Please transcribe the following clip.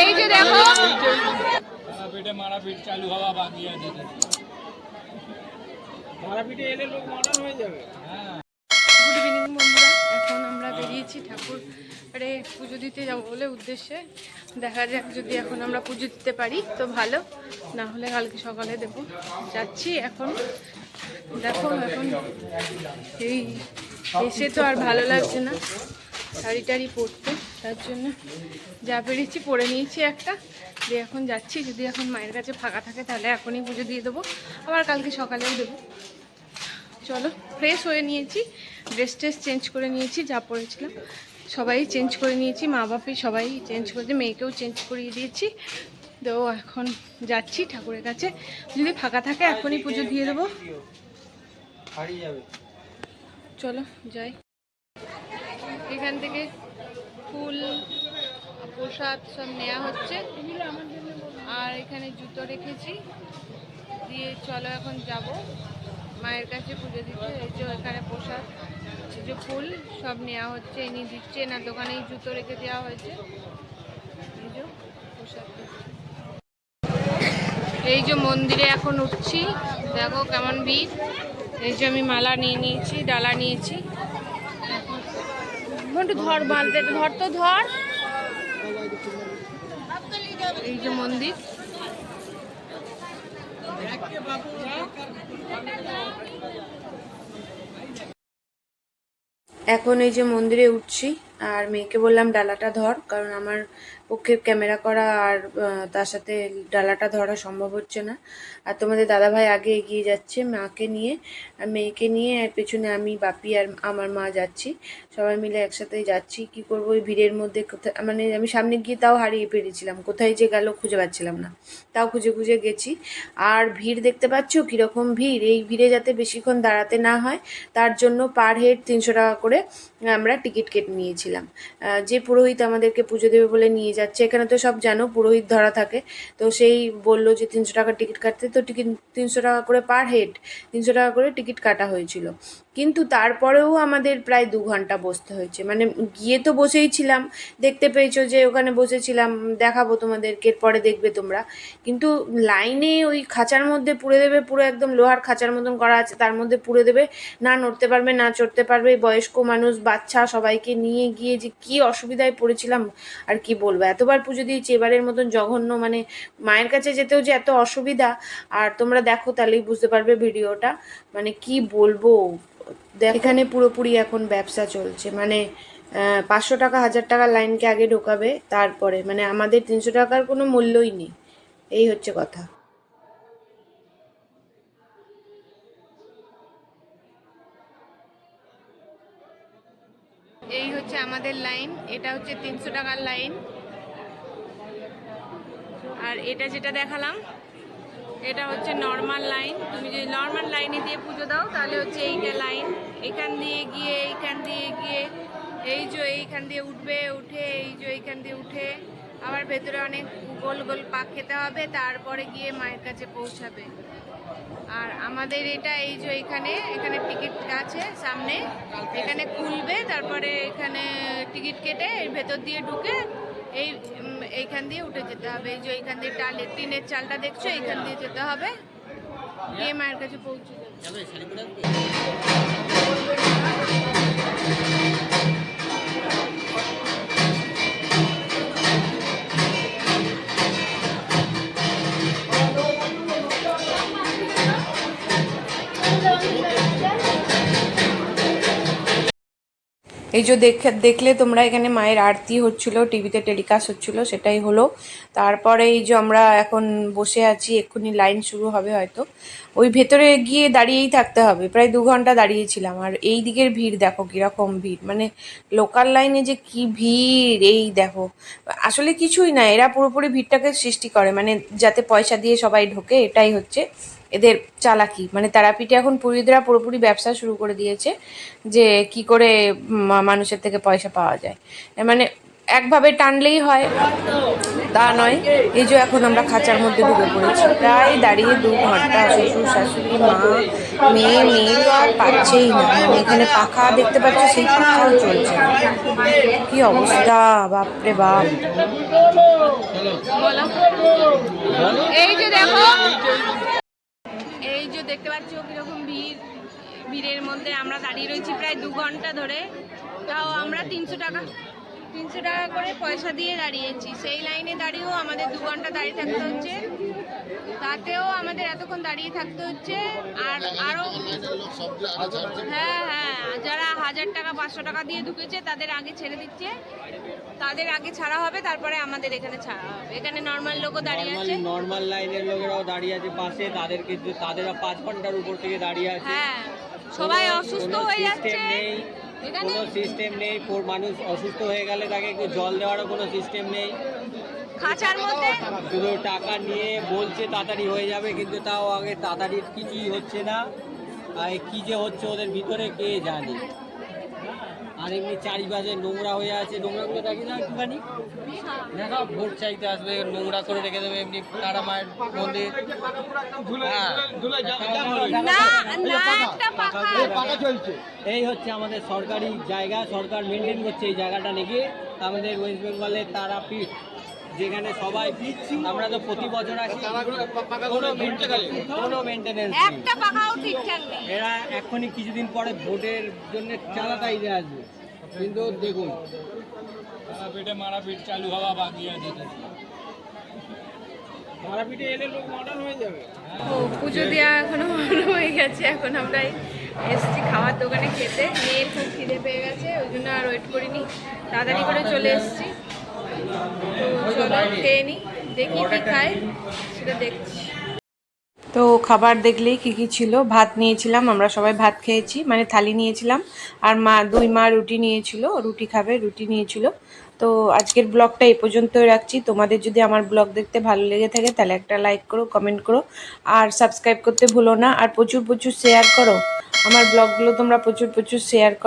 এই যে দেখো। তারাপীঠে মারাপিট চালু হওয়া বাকি আছে তারাপীঠে এলে লোক মডার্ন হয়ে যাবে। হ্যাঁ গুড ইভিনিং বন্ধুরা এখন আমরা বেরিয়েছি ঠাকুর আরে পুজো দিতে যাব বলে উদ্দেশ্যে। দেখা যাক যদি এখন আমরা পুজো দিতে পারি তো ভালো। না হলে কালকে সকালে দেবো যাচ্ছি এখন। দেখো এখন এই এসে তো আর ভালো লাগছে না। শাড়ি টাড়ি পরতে তার জন্য যা পেরেছি পরে নিয়েছি একটা। দিয়ে এখন যাচ্ছি। যদি এখন মায়ের কাছে ফাঁকা থাকে তাহলে এখনই পুজো দিয়ে দেবো। আবার কালকে সকালেও দেবো। চলো ফ্রেশ হয়ে নিয়েছি। ড্রেস ট্রেস চেঞ্জ করে নিয়েছি যা পরেছিলাম। সবাই চেঞ্জ করে নিয়েছি মা বাপি সবাই চেঞ্জ করেছে মেয়েকেও চেঞ্জ করিয়ে দিয়েছি। তো এখন যাচ্ছি ঠাকুরের কাছে। যদি ফাঁকা থাকে এখনই পুজো দিয়ে দেবো। চলো যাই। এখান থেকে ফুল, প্রসাদ সব নেওয়া হচ্ছে। আর এখানে জুতো রেখেছি। দিয়ে চলো এখন যাব। মায়ের কাছে পুজো দিতে। এই যে এখানে প্রসাদ যে ফুল সব নেওয়া হচ্ছে। এনে দিচ্ছে। না দোকানেই জুতো রেখে দেওয়া হয়েছে। এই যে প্রসাদ এই যে মন্দিরে এখন উঠছি। দেখো কেমন ভিড়। এই যে আমি মালা নিয়ে নিয়েছি, ডালা নিয়েছি। একটু ধর বাঁধতে ধর তো ধর। এই যে মন্দির। এখন এই যে মন্দিরে উঠছি। আর মেয়েকে বললাম, ডালাটা ধর, কারণ আমার পক্ষে ক্যামেরা করা আর তার সাথে ডালাটা ধরা সম্ভব হচ্ছে না। আর তোমাদের দাদাভাই আগে এগিয়ে যাচ্ছে মাকে নিয়ে, আর মেয়েকে নিয়ে, আর পেছনে আমি, বাপি আর আমার মা যাচ্ছি। সবাই মিলে একসাথেই যাচ্ছি। কি করব? ওই ভিড়ের মধ্যে কোথায় মানে আমি সামনে গিয়ে তাও হারিয়ে ফেলেছিলাম কোথায় যে গেল খুঁজে পাচ্ছিলাম না। তাও খুঁজে খুঁজে গেছি। আর ভিড় দেখতে পাচ্ছ? কীরকম ভিড়? এই ভিড়ে যাতে বেশিক্ষণ দাঁড়াতে না হয়, তার জন্য পার হেড তিনশো টাকা করে আমরা টিকিট কেটে নিয়েছিলাম আহ, যে পুরোহিত আমাদেরকে পুজো দেবে বলে নিয়ে যাচ্ছে এখানে তো সব জানো পুরোহিত ধরা থাকে। তো সেই বলল যে তিনশো টাকার টিকিট কাটতে তো টিকিট তিনশো টাকা করে পার হেড তিনশো টাকা করে টিকিট কাটা হয়েছিল। কিন্তু তারপরেও আমাদের প্রায় দু ঘণ্টা বসতে হয়েছে। মানে গিয়ে তো বসেই ছিলাম দেখতে পেয়েছ যে ওখানে বসেছিলাম দেখাবো তোমাদেরকে পরে দেখবে তোমরা। কিন্তু লাইনে ওই খাঁচার মধ্যে পুড়ে দেবে পুরো একদম লোহার খাঁচার মতন করা আছে তার মধ্যে পুড়ে দেবে না নড়তে পারবে না চড়তে পারবে বয়স্ক মানুষ বাচ্চা সবাইকে নিয়ে গিয়ে যে কি অসুবিধায় পড়েছিলাম আর কি বলব? এতবার পুজো দিয়েছি, এবারের মতন জঘন্য মানে মায়ের কাছে যেতেও যে এত অসুবিধা, আর তোমরা দেখো তাহলেই বুঝতে পারবে ভিডিওটা মানে কি বলব? এখানে পুরোপুরি এখন ব্যবসা চলছে মানে পাঁচশো টাকা, হাজার টাকার লাইনকে আগে ঢোকাবে, তারপরে মানে আমাদের তিনশো টাকার কোনো মূল্যই নেই, এই হচ্ছে কথা। এই হচ্ছে আমাদের লাইন, এটা হচ্ছে তিনশো টাকার লাইন। আর এটা যেটা দেখালাম, এটা হচ্ছে নর্মাল লাইন তুমি যদি নর্মাল লাইনে দিয়ে পুজো দাও, তাহলে হচ্ছে এইটা লাইন এখান দিয়ে গিয়ে, এইখান দিয়ে গিয়ে, এই যে এইখান দিয়ে উঠবে, উঠে, এই যে এইখান দিয়ে উঠে। আবার ভেতরে অনেক গোল গোল পাক খেতে হবে, তারপরে গিয়ে মায়ের কাছে পৌঁছাবে। আর আমাদের এটা এই যে এখানে এখানে টিকিট আছে সামনে, এখানে খুলবে, তারপরে এখানে টিকিট কেটে এর ভেতর দিয়ে ঢুকে এই এইখান দিয়ে উঠে যেতে হবে। এই যে এইখান দিয়ে টালের টিনের চালটা দেখছ? এইখান দিয়ে যেতে হবে। গিয়ে মায়ের কাছে পৌঁছে যাবে। এই যে দেখে দেখলে তোমরা এখানে মায়ের আরতি হচ্ছিল, টিভিতে টেলিকাস্ট হচ্ছিল, সেটাই হলো। তারপরে এই যে আমরা এখন বসে আছি, এক্ষুনি লাইন শুরু হবে হয়তো। ওই ভেতরে গিয়ে দাঁড়িয়েই থাকতে হবে, প্রায় দু ঘণ্টা দাঁড়িয়েছিলাম। আর এই দিকের ভিড় দেখো, কীরকম ভিড়। মানে লোকাল লাইনে যে কি ভিড়, এই দেখো। আসলে কিছুই না, এরা পুরোপুরি ভিড়টাকে সৃষ্টি করে। মানে যাতে পয়সা দিয়ে সবাই ঢোকে, এটাই হচ্ছে। এদের চালাকি। মানে তারাপীঠে এখন পুরীদরা পুরোপুরি ব্যবসা শুরু করে দিয়েছে যে কি করে মানুষের থেকে পয়সা পাওয়া যায়। মানে একভাবে টানলেই হয়। তা নয়, এই যে এখন আমরা খাঁচার মধ্যে ঢুকে পড়েছি। প্রায় দাঁড়িয়ে দু ঘণ্টা শ্বশুর, শাশুড়ি, মা, মেয়ে মেয়ে তো আর পাচ্ছেই না। মানে এখানে পাখা দেখতে পাচ্ছ, সেই পাখাও চলছে কি অবস্থা, বাপরে বাপ। এই যে দেখো দেখতে পাচ্ছ কীরকম ভিড়, ভিড়ের মধ্যে আমরা দাঁড়িয়ে রয়েছি প্রায় দু ঘণ্টা ধরে। তাও আমরা তিনশো টাকা তিনশো টাকা করে পয়সা দিয়ে দাঁড়িয়েছি। সেই লাইনে দাঁড়িয়েও আমাদের দু ঘণ্টা দাঁড়িয়ে থাকতে হচ্ছে। তাতেও আমাদের এতক্ষণ দাঁড়িয়ে থাকতে হচ্ছে। আর আরও হ্যাঁ হ্যাঁ যারা হাজার টাকা পাঁচশো টাকা দিয়ে ঢুকেছে তাদের আগে ছেড়ে দিচ্ছে। তাদের আগে ছাড়া হবে তারপরে আমাদের এখানে ছাড়া হবে। এখানে নর্মাল লোকও দাঁড়িয়ে আছে। নর্মাল লাইনের লোকেরাও দাঁড়িয়ে আছে পাশে তাদেরকে তাদেরা পাঁচ ঘণ্টার উপর থেকে দাঁড়িয়ে আছে। হ্যাঁ সবাই অসুস্থ হয়ে যাচ্ছে। কোনো সিস্টেম নেই মানুষ অসুস্থ হয়ে গেলে তাকে একটু জল দেওয়ারও কোনো সিস্টেম নেই। খাঁচার মধ্যে? শুধু টাকা নিয়ে বলছে তাড়াতাড়ি হয়ে যাবে কিন্তু তাও আগে তাড়াতাড়ি কিছুই হচ্ছে না। আর কি যে হচ্ছে ওদের ভিতরে কে জানে? আর এমনি চারিপাশে নোংরা হয়ে আছে নোংরাগুলো দেখি না একটুখানি। দেখা ভোট চাইতে আসবে নোংরা করে রেখে দেবে এমনি তারা মায়ের মন্দির। হ্যাঁ। এই হচ্ছে আমাদের সরকারি জায়গা সরকার মেনটেন করছে এই জায়গাটা নাকি আমাদের ওয়েস্ট বেঙ্গলের তারাপীঠ। যেখানে সবাই আমরা তো প্রতি বছর আসি কোনো কোনো মেনটেনেন্স একটা পাকাও ঠিকঠাক নেই। এরা এখনই কিছুদিন পরে ভোটের জন্য চালাতাই দিয়ে আসবে। কিন্তু দেখুন মারাপিট চালু হওয়া বাকি আছে। তারাপীঠে এলে লোক মডার্ন হয়ে যাবে। ও পুজো দেওয়া এখনও মনে হয়ে গেছে এখন আমরা এসছি খাওয়ার দোকানে খেতে। মেয়ের খুব খিদে পেয়ে গেছে ওই জন্য আর ওয়েট করিনি। তাড়াতাড়ি করে চলে এসছি। চলো খেয়ে নিই দেখি কি খাই সেটা দেখছি। তো খাবার দেখলেই কী কী ছিল? ভাত নিয়েছিলাম আমরা সবাই ভাত খেয়েছি মানে থালি নিয়েছিলাম আর মা দুই মা রুটি নিয়েছিল রুটি খাবে রুটি নিয়েছিল। তো আজকের ব্লগটা এই পর্যন্তই রাখছি। তোমাদের যদি আমার ব্লগ দেখতে ভালো লেগে থাকে তাহলে একটা লাইক করো কমেন্ট করো আর সাবস্ক্রাইব করতে ভুলো না। আর প্রচুর প্রচুর শেয়ার করো। আমার ব্লগগুলো তোমরা প্রচুর প্রচুর শেয়ার করো।